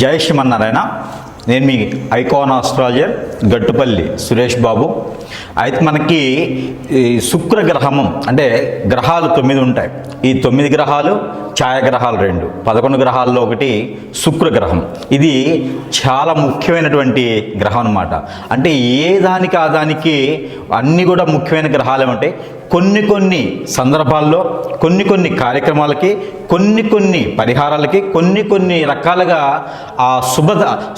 జై శ్రీమన్నారాయణ. నేను మీ ఐకాన్ ఆస్ట్రాలజర్ గట్టుపల్లి సురేష్ బాబు. అయితే మనకి ఈ శుక్ర గ్రహము అంటే గ్రహాలు తొమ్మిది ఉంటాయి. ఈ తొమ్మిది గ్రహాలు ఛాయాగ్రహాలు రెండు పదకొండు గ్రహాల్లో ఒకటి శుక్ర గ్రహం ఇది చాలా ముఖ్యమైనటువంటి గ్రహం అన్నమాట. అంటే ఏ దానికి ఆ దానికి అన్నీ కూడా ముఖ్యమైన గ్రహాలు ఉంటాయి. కొన్ని కొన్ని సందర్భాల్లో కొన్ని కొన్ని కార్యక్రమాలకి కొన్ని కొన్ని పరిహారాలకి కొన్ని కొన్ని రకాలుగా ఆ శుభ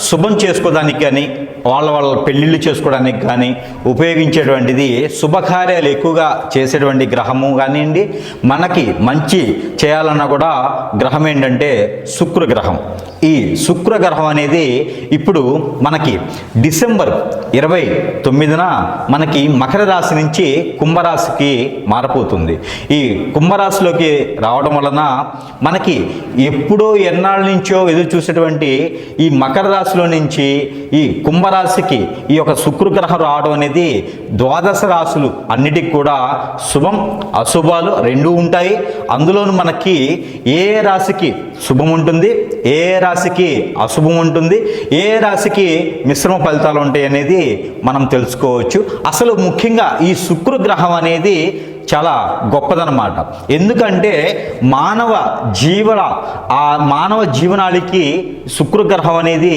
శుభం చేసుకోవడానికి కానీ వాళ్ళ వాళ్ళ పెళ్ళిళ్ళు చేసుకోవడానికి కానీ ఉపయోగించేటువంటిది శుభకార్యాలు ఎక్కువగా చేసేటువంటి గ్రహము కానివ్వండి మనకి మంచి చేయాలన్నా కూడా గ్రహం ఏంటంటే శుక్రగ్రహం. ఈ శుక్ర గ్రహం అనేది ఇప్పుడు మనకి డిసెంబర్ ఇరవై తొమ్మిదిన మనకి మకర రాశి నుంచి కుంభరాశికి మారిపోతుంది ఈ కుంభరాశిలోకి రావడం వలన మనకి ఎప్పుడో ఎన్నాళ్ళ నుంచో ఎదురు చూసేటువంటి ఈ మకర రాశిలో నుంచి ఈ రాశికి ఈ యొక్క శుక్రగ్రహం రావడం అనేది ద్వాదశ రాశులు అన్నిటికి కూడా శుభం అశుభాలు రెండు ఉంటాయి. అందులోనూ మనకి ఏ రాశికి శుభం ఉంటుంది ఏ రాశికి అశుభం ఉంటుంది ఏ రాశికి మిశ్రమ ఫలితాలు ఉంటాయి అనేది మనం తెలుసుకోవచ్చు. అసలు ముఖ్యంగా ఈ శుక్రగ్రహం అనేది చాలా గొప్పదనమాట ఎందుకంటే మానవ జీవన ఆ మానవ జీవనానికి శుక్రగ్రహం అనేది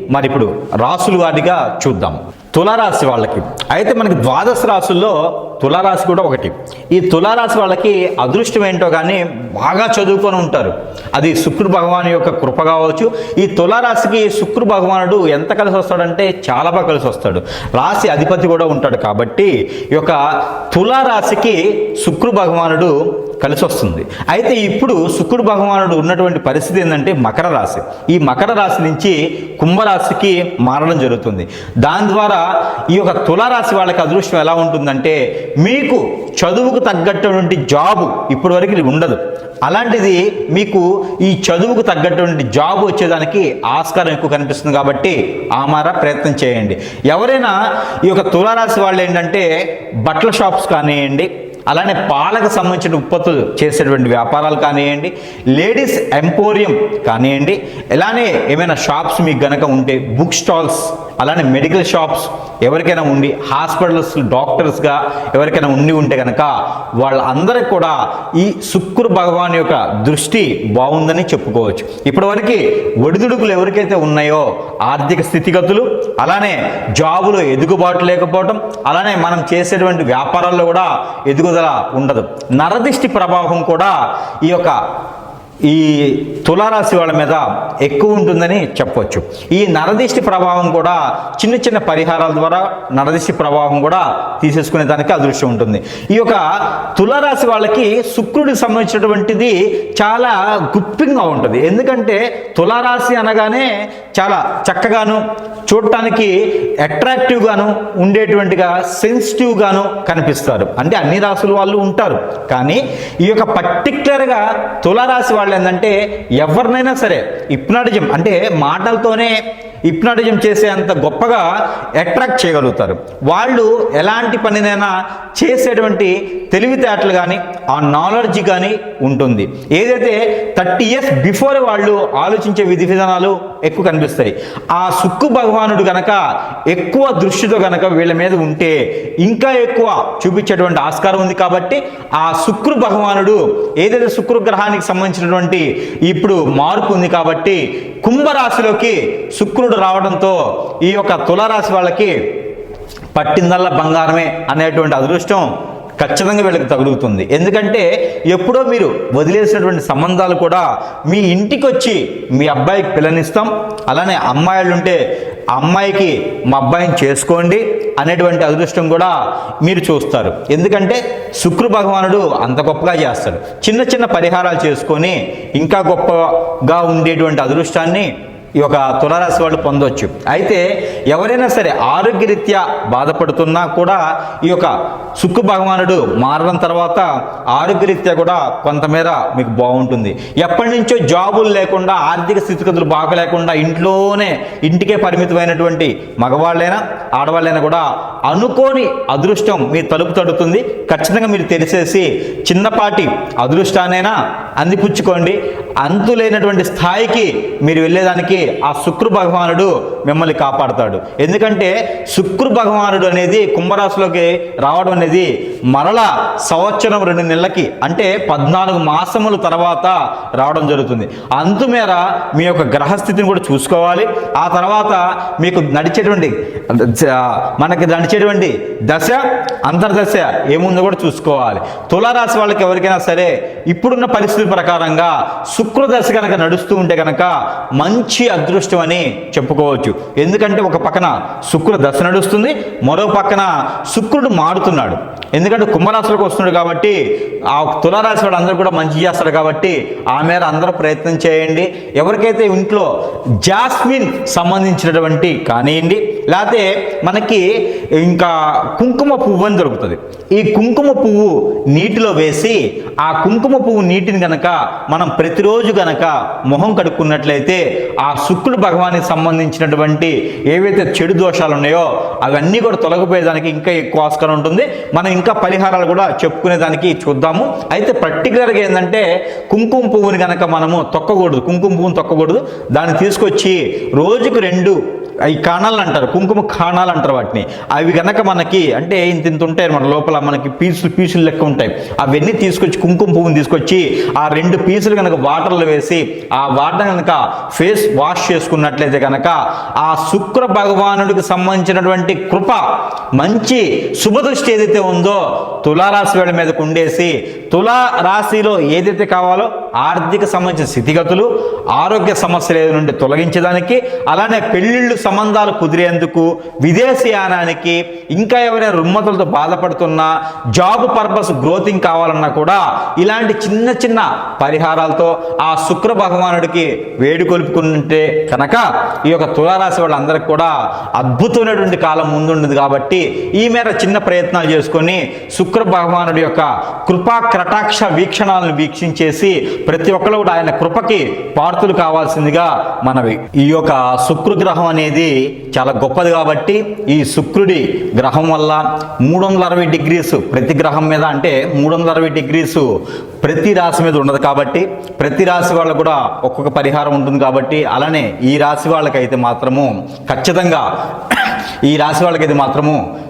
మరి ఇప్పుడు రాసులు వాటిగా చూద్దాం. తులారాశి వాళ్ళకి. అయితే మనకి ద్వాదశ రాశుల్లో తులారాశి కూడా ఒకటి. ఈ తులారాశి వాళ్ళకి అదృష్టం ఏంటో కానీ బాగా చదువుకొని ఉంటారు. అది శుక్రు భగవాన్ యొక్క కృప కావచ్చు. ఈ తులారాశికి శుక్రు భగవానుడు ఎంత కలిసి వస్తాడంటే చాలా బాగా కలిసి వస్తాడు. రాశి అధిపతి కూడా ఉంటాడు కాబట్టి ఈ యొక్క తులారాశికి శుక్రు భగవానుడు కలిసి వస్తుంది అయితే ఇప్పుడు శుక్రుడు భగవానుడు ఉన్నటువంటి పరిస్థితి ఏంటంటే మకర రాశి. ఈ మకర రాశి నుంచి కుంభరాశికి మారడం జరుగుతుంది. దాని ద్వారా ఈ యొక్క తులారాశి వాళ్ళకి అదృష్టం ఎలా ఉంటుందంటే మీకు చదువుకు తగ్గటువంటి జాబు ఇప్పటి వరకు ఉండదు. అలాంటిది మీకు ఈ చదువుకు తగ్గటువంటి జాబ్ వచ్చేదానికి ఆస్కారం ఎక్కువ కనిపిస్తుంది కాబట్టి ఆమార ప్రయత్నం చేయండి. ఎవరైనా ఈ యొక్క తులారాశి వాళ్ళు ఏంటంటే బట్టల షాప్స్ కానివ్వండి అలానే పాలకు సంబంధించిన ఉత్పత్తులు చేసేటువంటి వ్యాపారాలు కానివ్వండి లేడీస్ ఎంపోరియం కానివ్వండి ఇలానే ఏమైనా షాప్స్ మీకు గనక ఉంటే బుక్ స్టాల్స్ అలానే మెడికల్ షాప్స్ ఎవరికైనా ఉండి హాస్పిటల్స్ డాక్టర్స్గా ఎవరికైనా ఉండి ఉంటే కనుక వాళ్ళందరికీ కూడా ఈ శుక్ర భగవాన్ యొక్క దృష్టి బాగుందని చెప్పుకోవచ్చు. ఇప్పటివరకు ఒడిదుడుకులు ఎవరికైతే ఉన్నాయో ఆర్థిక స్థితిగతులు అలానే జాబులో ఎదుగుబాటు లేకపోవడం అలానే మనం చేసేటువంటి వ్యాపారాల్లో కూడా ఎదుగుదల ఉండదు. నరదిష్టి ప్రభావం కూడా ఈ యొక్క ఈ తులారాశి వాళ్ళ మీద ఎక్కువ ఉంటుందని చెప్పవచ్చు ఈ నరదిష్టి ప్రభావం కూడా చిన్న చిన్న పరిహారాల ద్వారా నరదిష్టి ప్రభావం కూడా తీసేసుకునే దానికి అదృష్టం ఉంటుంది. ఈ యొక్క తులారాశి వాళ్ళకి శుక్రుడికి సంబంధించినటువంటిది చాలా గుప్పింగా ఉంటుంది. ఎందుకంటే తులారాశి అనగానే చాలా చక్కగాను చూడటానికి అట్రాక్టివ్గాను ఉండేటువంటిగా సెన్సిటివ్గాను కనిపిస్తారు. అంటే అన్ని రాసుల వాళ్ళు ఉంటారు. కానీ ఈ యొక్క పర్టిక్యులర్గా తులారాశి వాళ్ళు ఏంటంటే ఎవరినైనా సరే ఇప్నాటిజం అంటే మాటలతోనే ఇప్నాటిజం చేసే అంత గొప్పగా అట్రాక్ట్ చేయగలుగుతారు. వాళ్ళు ఎలాంటి పనినైనా చేసేటువంటి తెలివితేటలు కానీ ఆ నాలెడ్జ్ కానీ ఉంటుంది. ఏదైతే థర్టీ ఇయర్స్ బిఫోర్ వాళ్ళు ఆలోచించే విధి విధానాలు ఎక్కువ కనిపిస్తాయి. ఆ సుక్కు భగవానుడు గనక ఎక్కువ దృష్టితో గనక వీళ్ళ మీద ఉంటే ఇంకా ఎక్కువ చూపించేటువంటి ఆస్కారం ఉంది కాబట్టి ఆ శుక్రు భగవానుడు ఏదైతే శుక్రగ్రహానికి సంబంధించినటువంటి ఇప్పుడు మార్పు ఉంది కాబట్టి కుంభరాశిలోకి శుక్రుడు రావడంతో ఈ యొక్క తులారాశి వాళ్ళకి పట్టిందల్లా బంగారమే అనేటువంటి అదృష్టం ఖచ్చితంగా వీళ్ళకి తగులుతుంది. ఎందుకంటే ఎప్పుడో మీరు వదిలేసినటువంటి సంబంధాలు కూడా మీ ఇంటికి వచ్చి మీ అబ్బాయికి పిల్లనిస్తాం అలానే అమ్మాయిలు ఉంటే ఆ అమ్మాయికి మా అబ్బాయిని చేసుకోండి అనేటువంటి అదృష్టం కూడా మీరు చూస్తారు. ఎందుకంటే శుక్ర భగవానుడు అంత గొప్పగా చేస్తాడు. చిన్న చిన్న పరిహారాలు చేసుకొని ఇంకా గొప్పగా ఉండేటువంటి అదృష్టాన్ని ఈ యొక్క తులారాశి వాళ్ళు పొందవచ్చు అయితే ఎవరైనా సరే ఆరోగ్యరీత్యా బాధపడుతున్నా కూడా ఈ యొక్క సుక్కు భగవానుడు మారడం తర్వాత ఆరోగ్యరీత్యా కూడా కొంతమేర మీకు బాగుంటుంది. ఎప్పటి నుంచో జాబులు లేకుండా ఆర్థిక స్థితిగతులు బాగలేకుండా ఇంట్లోనే ఇంటికే పరిమితమైనటువంటి మగవాళ్ళైనా ఆడవాళ్ళైనా కూడా అనుకోని అదృష్టం మీ తలుపు తడుతుంది. ఖచ్చితంగా మీరు తెలిసేసి చిన్నపాటి అదృష్టానైనా అందిపుచ్చుకోండి. అంతులేనటువంటి స్థాయికి మీరు వెళ్ళేదానికి ఆ శుక్ర భగవానుడు మిమ్మల్ని కాపాడుతాడు. ఎందుకంటే శుక్ర భగవానుడు అనేది కుంభరాశిలోకి రావడం అనేది మరలా సంవత్సరం రెండు నెలలకి అంటే పద్నాలుగు మాసముల తర్వాత రావడం జరుగుతుంది. అంతుమేర మీ యొక్క గ్రహస్థితిని కూడా చూసుకోవాలి. ఆ తర్వాత మీకు నడిచేటువంటి మనకి నడిచేటువంటి దశ అంతర్దశ ఏముందో కూడా చూసుకోవాలి. తులారాశి వాళ్ళకి ఎవరికైనా సరే ఇప్పుడున్న పరిస్థితి ప్రకారంగా శుక్రదశ కనుక నడుస్తూ ఉంటే కనుక మంచి అదృష్టం అని చెప్పుకోవచ్చు. ఎందుకంటే ఒక పక్కన శుక్ర దశ నడుస్తుంది మరో పక్కన శుక్రుడు మారుతున్నాడు. ఎందుకంటే కుంభరాశులకు వస్తున్నాడు కాబట్టి ఆ తులారాశి వాడు అందరూ కూడా మంచి చేస్తాడు కాబట్టి ఆ మేర అందరూ ప్రయత్నం చేయండి. ఎవరికైతే ఇంట్లో జాస్మిన్ సంబంధించినటువంటి కానివ్వండి లేకపోతే మనకి ఇంకా కుంకుమ పువ్వు అని దొరుకుతుంది. ఈ కుంకుమ పువ్వు నీటిలో వేసి ఆ కుంకుమ పువ్వు నీటిని గనక మనం ప్రతిరోజు గనక మొహం కడుక్కున్నట్లయితే ఆ శుక్రుడు భగవానికి సంబంధించినటువంటి ఏవైతే చెడు దోషాలు ఉన్నాయో అవన్నీ కూడా తొలగిపోయేదానికి ఇంకా ఎక్కువ ఆస్కారం ఉంటుంది. మనం ఇంకా పరిహారాలు కూడా చెప్పుకునేదానికి చూద్దాము. అయితే పర్టికులర్గా ఏంటంటే కుంకుమ పువ్వుని గనక మనము తొక్కకూడదు కుంకుమ పువ్వుని తొక్కకూడదు. దాన్ని తీసుకొచ్చి రోజుకు రెండు ఈ కాణాలు అంటారు కుంకుమ కాణాలు అంటారు వాటిని. అవి కనుక మనకి అంటే ఇంత ఇంత ఉంటాయి మన లోపల మనకి పీసులు పీసులు లెక్క ఉంటాయి. అవన్నీ తీసుకొచ్చి కుంకుమ పువ్వుని తీసుకొచ్చి ఆ రెండు పీసులు కనుక వాటర్లో వేసి ఆ వాటర్ కనుక ఫేస్ వాష్ చేసుకున్నట్లయితే కనుక ఆ శుక్ర భగవానుడికి సంబంధించినటువంటి కృప మంచి శుభదృష్టి ఏదైతే ఉందో తులారాశి వాళ్ళ మీదకు ఉండేసి తులా రాశిలో ఏదైతే కావాలో ఆర్థిక సంబంధించిన స్థితిగతులు ఆరోగ్య సమస్యలు ఏదైనా ఉంటే తొలగించడానికి అలానే పెళ్ళిళ్ళు సంబంధాలు కుదిరేందుకు విదేశీయానానికి ఇంకా ఎవరైనా రుమ్మతులతో బాధపడుతున్నా జాబ్ పర్పస్ గ్రోతింగ్ కావాలన్నా కూడా ఇలాంటి చిన్న చిన్న పరిహారాలతో ఆ శుక్ర భగవానుడికి వేడుకొలుపుకుంటే కనుక ఈ యొక్క తులారాశి వాళ్ళందరికీ కూడా అద్భుతమైనటువంటి కాలం ముందుండదు కాబట్టి ఈ మేర చిన్న ప్రయత్నాలు చేసుకొని శుక్ర భగవానుడి యొక్క కృపా కటాక్ష వీక్షణాలను వీక్షించేసి ప్రతి ఒక్కరు కూడా ఆయన కృపకి పార్తులు కావాల్సిందిగా మనవి. ఈ యొక్క శుక్రగ్రహం అనేది అనేది చాలా గొప్పది కాబట్టి ఈ శుక్రుడి గ్రహం వల్ల మూడు వందల అరవై డిగ్రీస్ ప్రతి గ్రహం మీద అంటే మూడు వందల అరవై డిగ్రీస్ ప్రతి రాశి మీద ఉండదు కాబట్టి ప్రతి రాశి వాళ్ళకు కూడా ఒక్కొక్క పరిహారం ఉంటుంది కాబట్టి అలానే ఈ రాశి వాళ్ళకైతే మాత్రము ఖచ్చితంగా ఈ రాశి వాళ్ళకైతే మాత్రము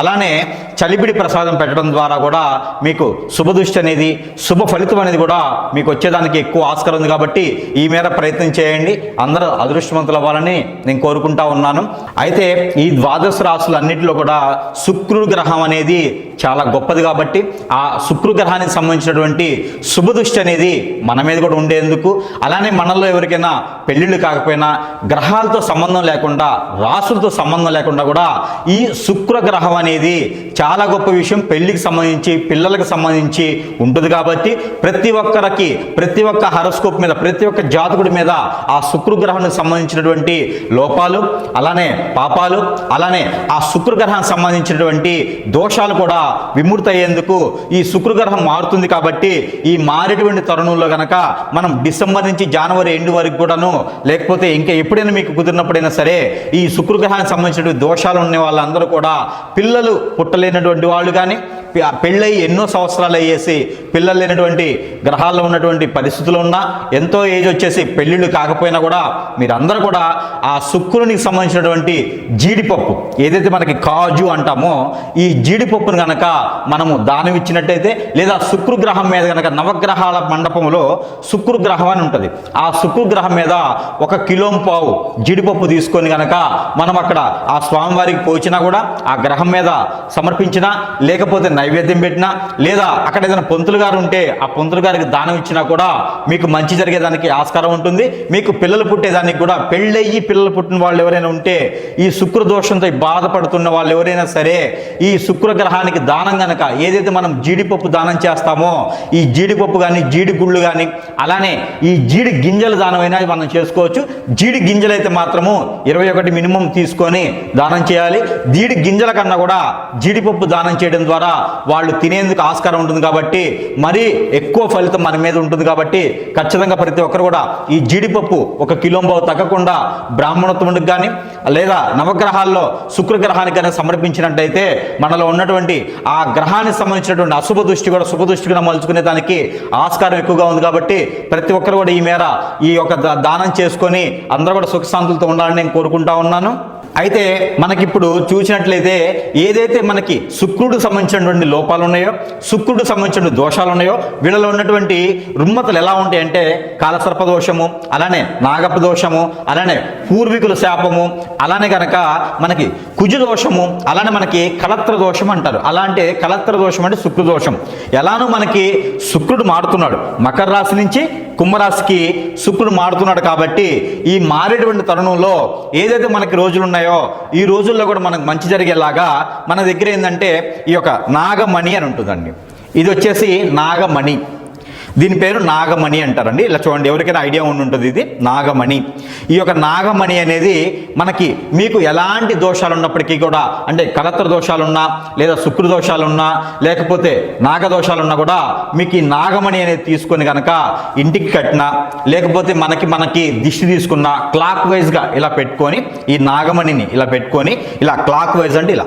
అలానే చలిపిడి ప్రసాదం పెట్టడం ద్వారా కూడా మీకు శుభదృష్టి అనేది శుభ ఫలితం అనేది కూడా మీకు వచ్చేదానికి ఎక్కువ ఆస్కారం ఉంది కాబట్టి ఈ మేర ప్రయత్నం చేయండి. అందరూ అదృష్టవంతులు అవ్వాలని నేను కోరుకుంటా ఉన్నాను. అయితే ఈ ద్వాదశ రాశులు అన్నింటిలో కూడా శుక్రుడు గ్రహం అనేది చాలా గొప్పది కాబట్టి ఆ శుక్రు గ్రహానికి సంబంధించినటువంటి శుభదృష్టి అనేది మన మీద కూడా ఉండేందుకు అలానే మనలో ఎవరికైనా పెళ్ళిళ్ళు కాకపోయినా గ్రహాలతో సంబంధం లేకుండా రాసులతో సంబంధం లేకుండా కూడా ఈ శుక్రగ్రహం గ్రహం అనేది చాలా గొప్ప విషయం. పెళ్ళికి సంబంధించి పిల్లలకు సంబంధించి ఉంటుంది కాబట్టి ప్రతి ఒక్కరికి ప్రతి ఒక్క హరస్కోప్ మీద ప్రతి ఒక్క జాతకుడి మీద ఆ శుక్రగ్రహానికి సంబంధించినటువంటి లోపాలు అలానే పాపాలు అలానే ఆ శుక్రగ్రహానికి సంబంధించినటువంటి దోషాలు కూడా విముక్తి అయ్యేందుకు ఈ శుక్రగ్రహం మారుతుంది కాబట్టి ఈ మారేటువంటి తరుణంలో గనక మనం డిసెంబర్ నుంచి జనవరి ఎండ్ వరకు కూడాను లేకపోతే ఇంకా ఎప్పుడైనా మీకు కుదిరినప్పుడైనా సరే ఈ శుక్రగ్రహానికి సంబంధించినటువంటి దోషాలు ఉన్న వాళ్ళందరూ కూడా పిల్లలు పుట్టలేనటువంటి వాళ్ళు కానీ పెళ్ళయి ఎన్నో సంవత్సరాలు అయ్యేసి పిల్లలు లేనటువంటి గ్రహాల్లో ఉన్నటువంటి పరిస్థితులు ఉన్నా ఎంతో ఏజ్ వచ్చేసి పెళ్ళిళ్ళు కాకపోయినా కూడా మీరందరూ కూడా ఆ శుక్రునికి సంబంధించినటువంటి జీడిపప్పు ఏదైతే మనకి కాజు అంటామో ఈ జీడిపప్పును కనుక మనము దానం ఇచ్చినట్టయితే లేదా శుక్రగ్రహం మీద కనుక నవగ్రహాల మండపంలో శుక్రగ్రహం అని ఉంటుంది. ఆ శుక్రగ్రహం మీద ఒక కిలో పావు జీడిపప్పు తీసుకొని కనుక మనం అక్కడ ఆ స్వామివారికి పోచినా కూడా ఆ గ్రహం మీద సమర్పించినా లేకపోతే నైవేద్యం పెట్టినా లేదా అక్కడ ఏదైనా పొంతులు గారు ఉంటే ఆ పొంతులు గారికి దానం ఇచ్చినా కూడా మీకు మంచి జరిగేదానికి ఆస్కారం ఉంటుంది. మీకు పిల్లలు పుట్టేదానికి కూడా పెళ్ళయ్యి పిల్లలు పుట్టిన వాళ్ళు ఎవరైనా ఉంటే ఈ శుక్ర దోషంతో బాధపడుతున్న వాళ్ళు ఎవరైనా సరే ఈ శుక్ర గ్రహానికి దానం గనక ఏదైతే మనం జీడిపప్పు దానం చేస్తామో ఈ జీడిపప్పు కానీ జీడి గుళ్ళు కానీ అలానే ఈ జీడి గింజల దానమైనా మనం చేసుకోవచ్చు. జీడి గింజలు అయితే మాత్రము ఇరవై ఒకటి మినిమం తీసుకొని దానం చేయాలి. జీడి గింజల కన్నా కూడా జీడిపప్పు దానం చేయడం ద్వారా వాళ్ళు తినేందుకు ఆస్కారం ఉంటుంది కాబట్టి మరీ ఎక్కువ ఫలితం మన మీద ఉంటుంది కాబట్టి ఖచ్చితంగా ప్రతి ఒక్కరు కూడా ఈ జీడిపప్పు ఒక కిలోంబో తగ్గకుండా బ్రాహ్మణత్వముడికి కానీ లేదా నవగ్రహాల్లో శుక్రగ్రహానికి కానీ సమర్పించినట్టయితే మనలో ఉన్నటువంటి ఆ గ్రహానికి సంబంధించినటువంటి అశుభ దృష్టి కూడా శుభ దృష్టిగా మలుచుకునే దానికి ఆస్కారం ఎక్కువగా ఉంది కాబట్టి ప్రతి ఒక్కరు కూడా ఈ మేర ఈ యొక్క దానం చేసుకొని అందరూ కూడా సుఖశాంతులతో ఉండాలని నేను కోరుకుంటా ఉన్నాను. అయితే మనకిప్పుడు చూసినట్లయితే ఏదైతే మనకి శుక్రుడు సంబంధించినటువంటి లోపాలు ఉన్నాయో శుక్రుడు సంబంధించిన దోషాలు ఉన్నాయో వీళ్ళలో ఉన్నటువంటి రుమ్మతలు ఎలా ఉంటాయంటే కాలసర్ప దోషము అలానే నాగప దోషము అలానే పూర్వీకుల శాపము అలానే కనుక మనకి కుజు దోషము అలానే మనకి కలత్ర దోషం అంటారు. అలా అంటే కలత్ర దోషం అంటే శుక్ర దోషం. ఎలానో మనకి శుక్రుడు మారుతున్నాడు. మకర రాశి నుంచి కుంభరాశికి శుక్రుడు మారుతున్నాడు కాబట్టి ఈ మారేటువంటి తరుణంలో ఏదైతే మనకి రోజులు ఉన్నాయో ఈ రోజుల్లో కూడా మనకు మంచి జరిగేలాగా మన దగ్గర ఏంటంటే ఈ యొక్క నాగమణి అని ఉంటుందండి. ఇది వచ్చేసి నాగమణి. దీని పేరు నాగమణి అంటారండి. ఇలా చూడండి ఎవరికైనా ఐడియా ఉండి ఉంటుంది ఇది? నాగమణి. ఈ యొక్క నాగమణి అనేది మనకి మీకు ఎలాంటి దోషాలు ఉన్నప్పటికీ కూడా అంటే కలత్ర దోషాలున్నా లేదా శుక్ర దోషాలున్నా లేకపోతే నాగ దోషాలున్నా కూడా మీకు ఈ నాగమణి అనేది తీసుకొని కనుక ఇంటికి కట్టినా లేకపోతే మనకి మనకి దిష్టి తీసుకున్న క్లాక్ వైజ్గా ఇలా పెట్టుకొని ఈ నాగమణిని ఇలా పెట్టుకొని ఇలా క్లాక్ వైజ్ అంటే ఇలా